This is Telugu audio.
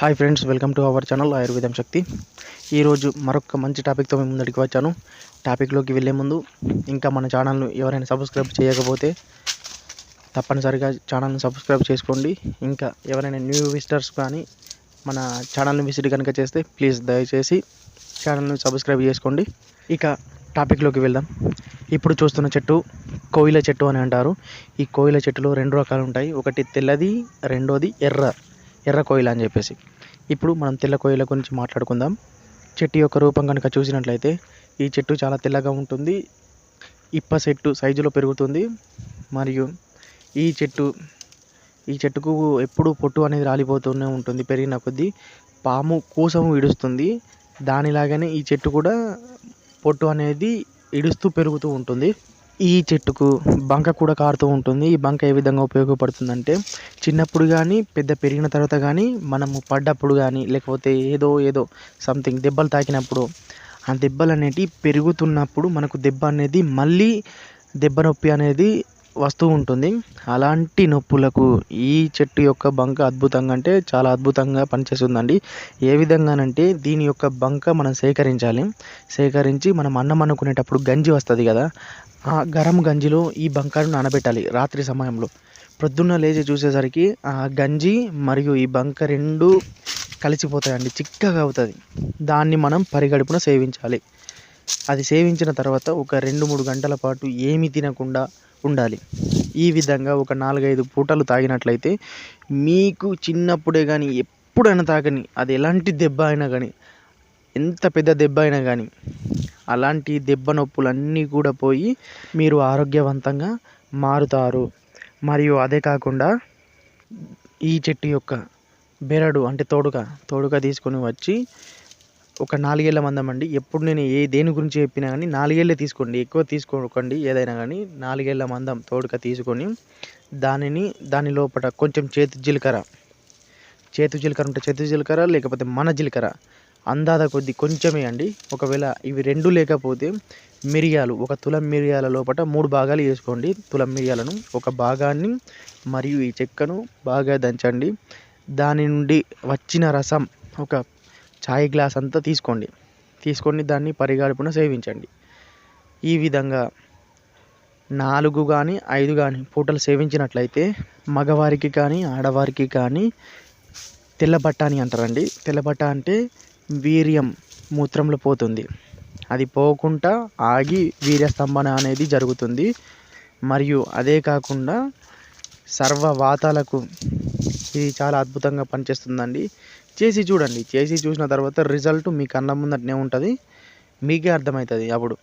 Hi friends welcome to our channel Ayurvedam Shakti ఈరోజు మరొక మంచి టాపిక్తో మేము ముందడికి వచ్చాను. టాపిక్లోకి వెళ్ళే ముందు ఇంకా మన ఛానల్ను ఎవరైనా సబ్స్క్రైబ్ చేయకపోతే తప్పనిసరిగా ఛానల్ని సబ్స్క్రైబ్ చేసుకోండి. ఇంకా ఎవరైనా న్యూ విజిటర్స్ కానీ మన ఛానల్ని విజిట్ కనుక చేస్తే ప్లీజ్ దయచేసి ఛానల్ని సబ్స్క్రైబ్ చేసుకోండి. ఇక టాపిక్లోకి వెళ్దాం. ఇప్పుడు చూస్తున్న చెట్టు కోయిల చెట్టు అని అంటారు. ఈ కోయిల చెట్టులో రెండు రకాలు ఉంటాయి. ఒకటి తెల్లది రెండోది ఎర్ర. ఎర్ర కోయిల అని చెప్పేసి. ఇప్పుడు మనం తెల్ల కోయిల గురించి మాట్లాడుకుందాం. చెట్టు యొక్క రూపం కనుక చూసినట్లయితే ఈ చెట్టు చాలా తెల్లగా ఉంటుంది. ఇప్ప చెట్టు సైజులో పెరుగుతుంది. మరియు ఈ చెట్టు ఈ చెట్టుకు ఎప్పుడు పొట్టు అనేది రాలిపోతూనే ఉంటుంది. పెరిగిన కొద్దీ పాము కూసము ఇడుస్తుంది. దానిలాగానే ఈ చెట్టు కూడా పొట్టు అనేది ఇడుస్తూ పెరుగుతూ ఉంటుంది. ఈ చెట్టుకు బంక కూడా కారుతూ ఉంటుంది. ఈ బంక ఏ విధంగా ఉపయోగపడుతుందంటే చిన్నప్పుడు కానీ పెద్ద పెరిగిన తర్వాత కానీ మనము పడ్డప్పుడు కానీ లేకపోతే ఏదో ఏదో సంథింగ్ దెబ్బలు తాకినప్పుడు ఆ దెబ్బలు అనేటివి పెరుగుతున్నప్పుడు మనకు దెబ్బ అనేది మళ్ళీ దెబ్బ నొప్పి అనేది వస్తూ ఉంటుంది. అలాంటి నొప్పులకు ఈ చెట్టు యొక్క బంక అద్భుతంగా అంటే చాలా అద్భుతంగా పనిచేస్తుందండి. ఏ విధంగానంటే దీని యొక్క బంక మనం సేకరించాలి. సేకరించి మనం అన్నం అనుకునేటప్పుడు గంజి వస్తుంది కదా ఆ గరం గంజిలో ఈ బంకను నానబెట్టాలి రాత్రి సమయంలో. ప్రొద్దున్న లేచి చూసేసరికి ఆ గంజి మరియు ఈ బంక రెండు కలిసిపోతాయండి చిక్కగా అవుతుంది. దాన్ని మనం పరిగడుపున సేవించాలి. అది సేవించిన తర్వాత ఒక రెండు మూడు గంటల పాటు ఏమి తినకుండా ఉండాలి. ఈ విధంగా ఒక నాలుగైదు పూటలు తాగినట్లయితే మీకు చిన్నప్పుడే కానీ ఎప్పుడైనా తాగని అది ఎలాంటి దెబ్బ అయినా కానీ ఎంత పెద్ద దెబ్బ అయినా కానీ అలాంటి దెబ్బ నొప్పులన్నీ కూడా పోయి మీరు ఆరోగ్యవంతంగా మారుతారు. మరియు అదే కాకుండా ఈ చెట్టు యొక్క బెరడు అంటే తోడుక తోడుక తీసుకొని వచ్చి ఒక నాలుగేళ్ళ మందం అండి. ఎప్పుడు నేను ఏ దేని గురించి చెప్పినా కానీ నాలుగేళ్ళే తీసుకోండి. ఎక్కువ తీసుకోకండి ఏదైనా కానీ నాలుగేళ్ళ మందం తోడుక తీసుకొని దానిని దాని లోపల కొంచెం చేతి జీలకర్ర. చేతి జీలకర్ర ఉంటే చేతి జీలకర్ర లేకపోతే మన జీలకర్ర. అందాద కొద్ది కొంచెమే అండి. ఒకవేళ ఇవి రెండు లేకపోతే మిరియాలు ఒక తులం మిరియాల లోపల మూడు భాగాలు వేసుకోండి. తులం మిరియాలను ఒక భాగాన్ని మరియు ఈ చెక్కను బాగా దంచండి. దాని నుండి వచ్చిన రసం ఒక చాయ్ గ్లాస్ అంతా తీసుకోండి. తీసుకొని దాన్ని పరిగడుపున సేవించండి. ఈ విధంగా నాలుగు కానీ ఐదు కానీ పూటలు సేవించినట్లయితే మగవారికి కానీ ఆడవారికి కానీ తెల్లబట్ట అని అంటారండి. తెల్లబట్ట అంటే వీర్యం మూత్రంలో పోతుంది. అది పోకుండా ఆగి వీర్యస్తంభన అనేది జరుగుతుంది. మరియు అదే కాకుండా సర్వ వాతాలకు ఇది చాలా అద్భుతంగా పనిచేస్తుందండి. చేసి చూడండి. చేసి చూసిన తర్వాత రిజల్ట్ మీ కళ్ళ ముందటనే ఉంటుంది. మీకే అర్థమవుతుంది అప్పుడు.